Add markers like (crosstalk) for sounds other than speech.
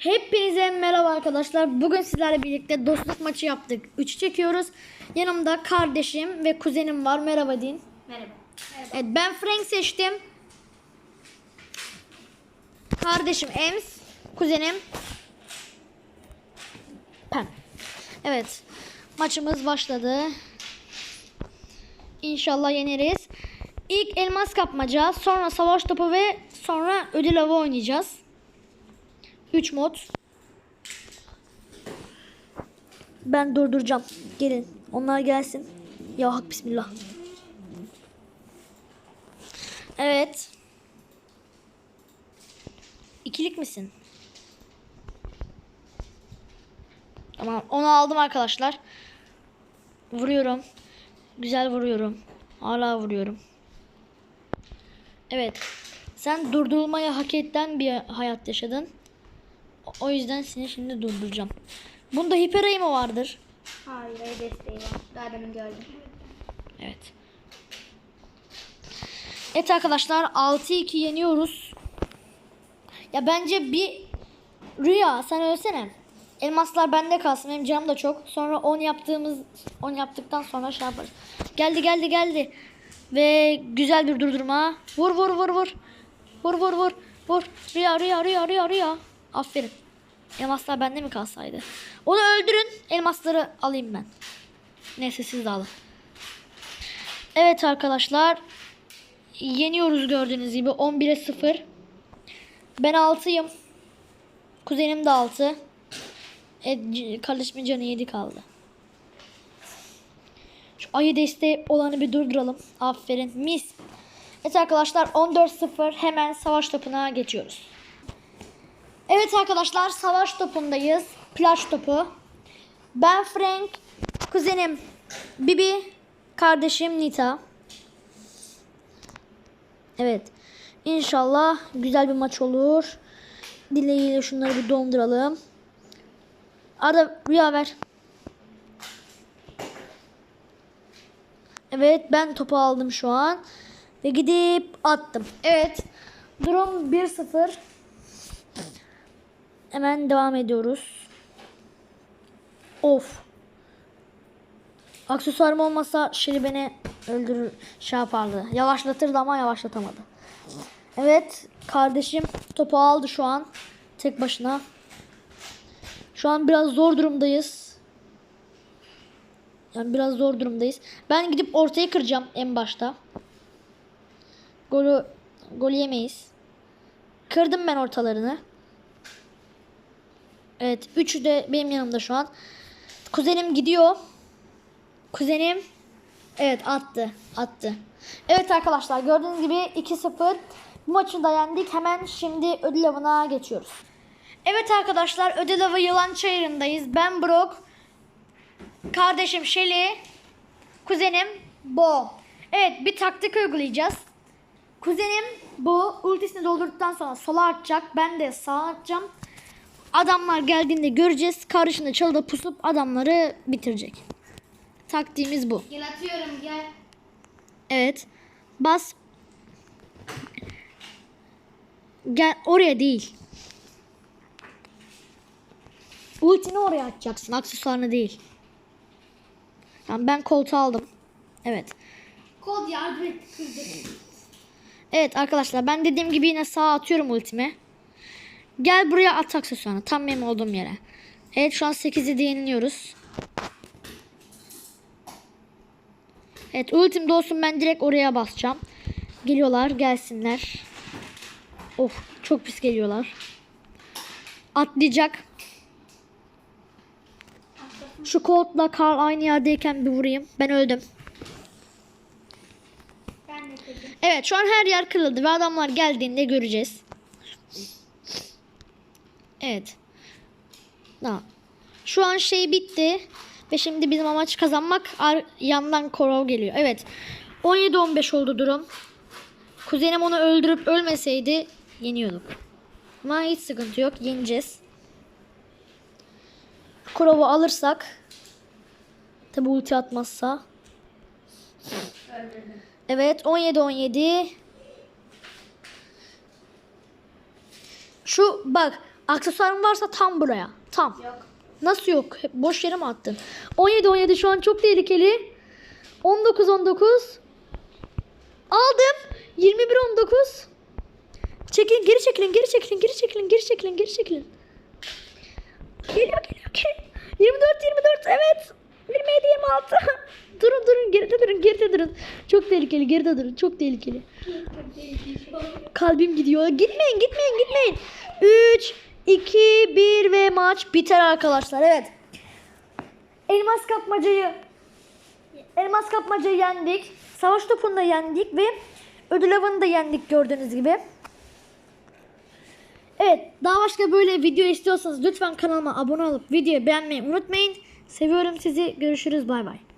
Hepinize merhaba arkadaşlar. Bugün sizlerle birlikte dostluk maçı yaptık. 3 çekiyoruz. Yanımda kardeşim ve kuzenim var. Merhaba deyin. Merhaba. Evet, ben Frank seçtim. Kardeşim Ems, kuzenim Pem. Evet. Maçımız başladı. İnşallah yeneriz. İlk elmas kapmaca, sonra savaş topu ve sonra ödül avı oynayacağız. 3 mod. Ben durduracağım. Gelin. Onlar gelsin. Ya hak bismillah. Evet. İkilik misin? Tamam. Onu aldım arkadaşlar. Vuruyorum. Güzel vuruyorum. Hala vuruyorum. Evet. Sen durdurulmayı hak eden bir hayat yaşadın. O- yüzden seni şimdi durduracağım. Bunda hiper ayı mı vardır? Hayır, ay desteği var. Daha demin gördüm. Evet. Evet arkadaşlar 6-2 yeniyoruz. Ya bence bir Rüya sen ölsene. Elmaslar bende kalsın. Benim canım da çok. Sonra 10 yaptığımız 10 yaptıktan sonra şey yaparız. Geldi geldi geldi. Ve güzel bir durdurma. Vur vur vur vur. Vur vur vur. Vur. Rüya rüya rüya rüya rüya. Aferin. Elmaslar bende mi kalsaydı? Onu öldürün. Elmasları alayım ben. Neyse siz de alın. Evet arkadaşlar. Yeniyoruz gördüğünüz gibi 11'e 0. Ben 6'yım. Kuzenim de 6. E, kardeşimin canı 7 kaldı. Şu ayı desteği olanı bir durduralım. Aferin. Mis. Evet arkadaşlar 14-0 hemen savaş topuna geçiyoruz. Evet arkadaşlar savaş topundayız. Plaj topu. Ben Frank, kuzenim Bibi, kardeşim Nita. Evet. İnşallah güzel bir maç olur. Dileğiyle şunları bir donduralım. Arada rüya ver. Evet ben topu aldım şu an. Ve gidip attım. Evet. Durum 1-0. Hemen devam ediyoruz. Of. Aksesuarım olmasa Şili beni öldürür şey yapardı. Yavaşlatırdı ama yavaşlatamadı. Evet kardeşim topu aldı şu an. Tek başına. Şu an biraz zor durumdayız. Yani biraz zor durumdayız. Ben gidip ortayı kıracağım en başta. Golü gol yemeyiz. Kırdım ben ortalarını. Evet, üçü de benim yanımda şu an. Kuzenim gidiyor. Kuzenim evet attı. Attı. Evet arkadaşlar gördüğünüz gibi 2-0 bu maçı da yendik. Hemen şimdi ödül avına geçiyoruz. Evet arkadaşlar ödül avı yılan çayırındayız. Ben Brock. Kardeşim Shelly. Kuzenim Bo. Evet bir taktik uygulayacağız. Kuzenim bu ultisini doldurduktan sonra sola atacak. Ben de sağa atacağım. Adamlar geldiğinde göreceğiz. Karşında çalıda pusup adamları bitirecek. Taktiğimiz bu. Gel atıyorum gel. Evet. Bas. Gel oraya değil. Ultini oraya atacaksın. Aksesuarını değil. Tamam ben koltuğu aldım. Evet. Kod yardım et. Evet arkadaşlar ben dediğim gibi yine sağa atıyorum ultimi. Gel buraya at aksesuarını. Tam benim olduğum yere. Evet şu an 8'i yeniliyoruz. Evet ultim olsun ben direkt oraya basacağım. Geliyorlar gelsinler. Of çok pis geliyorlar. Atlayacak. Şu Colt'la Carl aynı yerdeyken bir vurayım. Ben öldüm. Ben. Evet şu an her yer kırıldı ve adamlar geldiğinde göreceğiz. Evet. Tamam. Şu an şey bitti. Ve şimdi bizim amaç kazanmak. Ar- yandan korov geliyor. Evet. 17-15 oldu durum. Kuzenim onu öldürüp ölmeseydi yeniyorduk. Ama hiç sıkıntı yok. Yeneceğiz. Korov'u alırsak tabi ulti atmazsa. Evet 17-17. Şu bak Aksesuarın varsa tam buraya. Tam. Yok. Nasıl yok? Hep boş yere mi attın? 17 17 şu an çok tehlikeli. 19 19. Aldım. 21 19. Çekilin, geri çekilin, geri çekilin, geri çekilin, geri çekilin, geri çekilin. Geliyor, geliyor, geliyor. 24 24 evet. 27 26. (laughs) durun durun geride durun geride durun. Çok tehlikeli geride durun çok tehlikeli. Kalbim gidiyor. Gitmeyin gitmeyin gitmeyin. 3 2 1 ve maç biter arkadaşlar. Evet. Elmas kapmacayı Elmas kapmacayı yendik. Savaş topunu da yendik ve ödül avını da yendik gördüğünüz gibi. Evet daha başka böyle video istiyorsanız lütfen kanalıma abone olup videoyu beğenmeyi unutmayın. Seviyorum sizi. Görüşürüz. Bay bay.